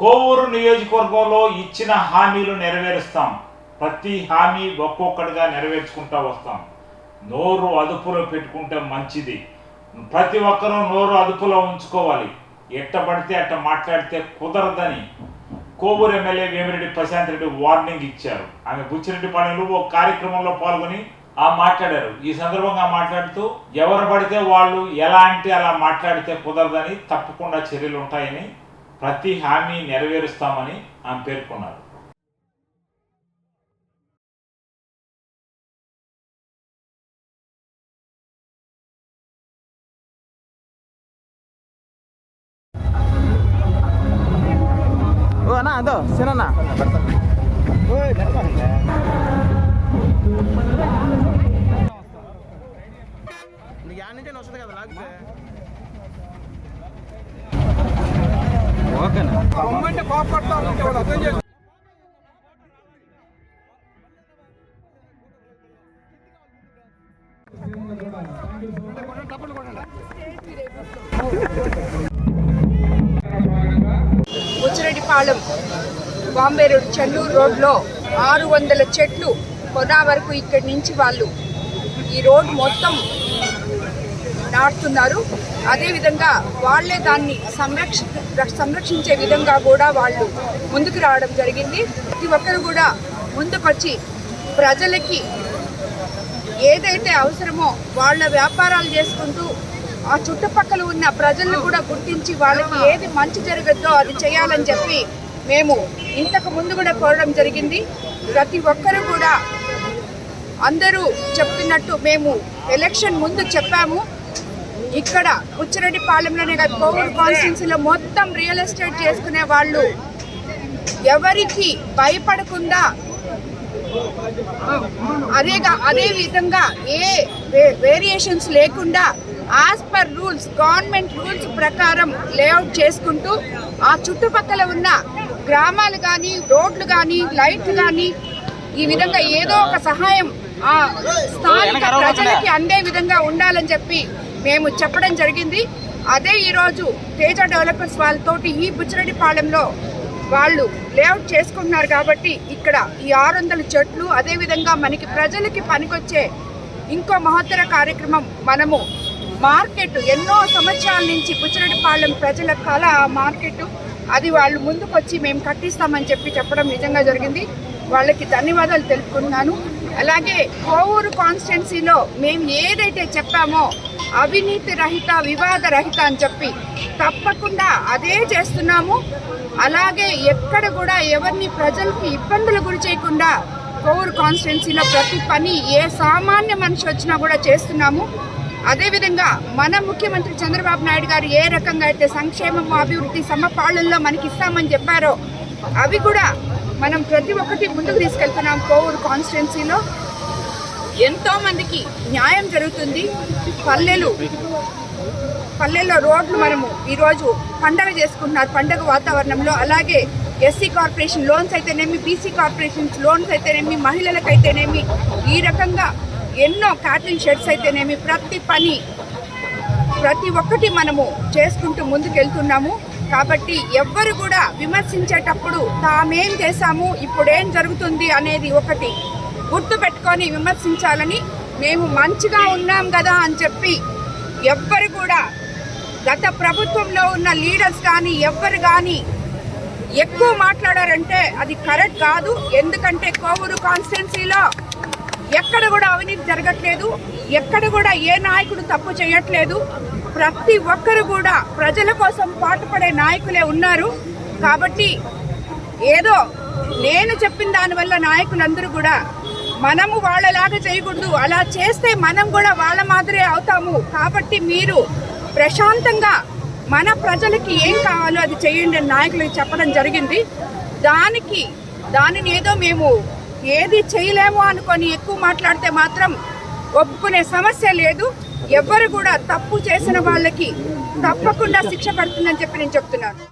కోవూరు నియోజకవర్గంలో ఇచ్చిన హామీలు నెరవేరుస్తాం. ప్రతి హామీ ఒక్కొక్కటిగా నెరవేర్చుకుంటూ వస్తాం. నోరు అదుపులో పెట్టుకుంటే మంచిది. ప్రతి ఒక్కరూ నోరు అదుపులో ఉంచుకోవాలి. ఎట్ట పడితే అట్ట మాట్లాడితే కుదరదని కోవూరు ఎమ్మెల్యే వేమిరెడ్డి ప్రశాంత్ రెడ్డి వార్నింగ్ ఇచ్చారు. ఆమె బుచ్చిరెడ్డిపాళెంలో ఓ కార్యక్రమంలో పాల్గొని ఆ మాట్లాడారు. ఈ సందర్భంగా మాట్లాడుతూ ఎవరు పడితే వాళ్ళు ఎలా అంటే అలా మాట్లాడితే కుదరదని తప్పకుండా చర్యలు ఉంటాయని ప్రతి హామీ నెరవేరుస్తామని ఆమె పేర్కొన్నారు. ఓ అన్న అదో నీకు యాడ్ నుంచి వస్తుంది కదా లాగితే. చేసి ఉచ్చిరెడ్డిపాలెం బాంబే రోడ్ చెన్నూరు రోడ్లో ఆరు వందల చెట్లు కొనా వరకు ఇక్కడి నుంచి వాళ్ళు. ఈ రోడ్ మొత్తం నాటుతున్నారు అదేవిధంగా వాళ్ళే దాన్ని సంరక్ష సంరక్షించే విధంగా కూడా వాళ్ళు ముందుకు రావడం జరిగింది. ప్రతి ఒక్కరు కూడా ముందుకొచ్చి ప్రజలకి ఏదైతే అవసరమో వాళ్ళ వ్యాపారాలు చేసుకుంటూ ఆ చుట్టుపక్కల ఉన్న ప్రజలను కూడా గుర్తించి వాళ్ళకి ఏది మంచి జరగద్దో అది చేయాలని చెప్పి మేము ఇంతకు ముందు కూడా కోరడం జరిగింది. ప్రతి ఒక్కరూ కూడా అందరూ చెప్తున్నట్టు మేము ఎలక్షన్ ముందు చెప్పాము. ఇక్కడ ఉచ్చిరెడ్డిపాలెంలోనే కాదు కోవూరు కాన్స్టిట్యున్సీలో మొత్తం రియల్ ఎస్టేట్ చేసుకునే వాళ్ళు ఎవరికి భయపడకుండా అదేగా అదే విధంగా ఏ వేరియేషన్స్ లేకుండా as per rules government rules ప్రకారం లేఅవుట్ చేసుకుంటూ ఆ చుట్టుపక్కల ఉన్న గ్రామాలు కానీ రోడ్లు కానీ లైట్లు కానీ ఈ విధంగా ఏదో ఒక సహాయం ఆ స్థానిక ప్రజలకి అందే విధంగా ఉండాలని చెప్పి మేము చెప్పడం జరిగింది. అదే ఈరోజు తేజ డెవలపర్స్ వాళ్ళతోటి ఈ బుచ్చిరెడ్డిపాలెంలో వాళ్ళు లేఅవుట్ చేసుకుంటున్నారు కాబట్టి ఇక్కడ ఈ ఆరు వందల చెట్లు అదేవిధంగా మనకి ప్రజలకి పనికొచ్చే ఇంకో మహత్తర కార్యక్రమం మనము మార్కెట్. ఎన్నో సంవత్సరాల నుంచి బుచ్చిరెడ్డిపాలెం ప్రజల కళ ఆ మార్కెట్. అది వాళ్ళు ముందుకొచ్చి మేము కట్టిస్తామని చెప్పి చెప్పడం నిజంగా జరిగింది. వాళ్ళకి ధన్యవాదాలు తెలుపుకుంటున్నాను అలాగే కోవూరు కాన్స్టిట్యున్సీలో మేము ఏదైతే చెప్పామో అవినీతి రహిత వివాద రహిత అని చెప్పి తప్పకుండా అదే చేస్తున్నాము. అలాగే ఎక్కడ కూడా ఎవరిని ప్రజలకి ఇబ్బందులు గురి చేయకుండా కోవూరు కాన్స్టిట్యున్సీలో ప్రతి పని ఏ సామాన్య మనిషి వచ్చినా కూడా చేస్తున్నాము. అదేవిధంగా మన ముఖ్యమంత్రి చంద్రబాబు నాయుడు గారు ఏ రకంగా అయితే సంక్షేమము అభివృద్ధి సమపాలనలో మనకి ఇస్తామని చెప్పారో అవి కూడా మనం ప్రతి ఒక్కటి ముందుకు తీసుకెళ్తున్నాం కోవూరు కాన్స్టిట్యున్సీలో ఎంతో మందికి న్యాయం జరుగుతుంది. పల్లెలు పల్లెల్లో రోడ్లు మనము ఈరోజు పండగ చేసుకుంటున్నారు. పండగ వాతావరణంలో అలాగే ఎస్సీ కార్పొరేషన్ లోన్స్ అయితేనేమి బీసీ కార్పొరేషన్స్ లోన్స్ అయితేనేమి మహిళలకైతేనేమి ఈ రకంగా ఎన్నో క్యాటరింగ్ షెడ్స్ అయితేనేమి ప్రతి పని ప్రతి ఒక్కటి మనము చేసుకుంటూ ముందుకెళ్తున్నాము. కాబట్టి ఎవ్వరు కూడా విమర్శించేటప్పుడు తామేం చేశాము ఇప్పుడేం జరుగుతుంది అనేది ఒకటి గుర్తు పెట్టుకొని విమర్శించాలని మేము మంచిగా ఉన్నాం కదా అని చెప్పి ఎవ్వరు కూడా గత ప్రభుత్వంలో ఉన్న లీడర్స్ కానీ ఎవ్వరు కానీ ఎక్కువ మాట్లాడారంటే అది కరెక్ట్ కాదు. ఎందుకంటే కోవూరు కాన్స్టిట్యున్సీలో ఎక్కడ కూడా అవినీతి జరగట్లేదు. ఎక్కడ కూడా ఏ నాయకుడు తప్పు చేయట్లేదు. ప్రతి ఒక్కరు కూడా ప్రజల కోసం పాటుపడే నాయకులే ఉన్నారు. కాబట్టి ఏదో నేను చెప్పిన దానివల్ల నాయకులందరూ కూడా మనము వాళ్ళలాగా చేయకూడదు. అలా చేస్తే మనం కూడా వాళ్ళ మాదిరే అవుతాము. కాబట్టి మీరు ప్రశాంతంగా మన ప్రజలకి ఏం కావాలో అది చేయండి అని నాయకులకు చెప్పడం జరిగింది. దానికి దానిని ఏదో మేము ఏది చేయలేము అనుకొని ఎక్కువ మాట్లాడితే మాత్రం ఒప్పుకునే సమస్య లేదు. ఎవ్వరు కూడా తప్పు చేసిన వాళ్ళకి తప్పకుండా శిక్ష పడుతుందని చెప్పి నేను చెప్తున్నాను.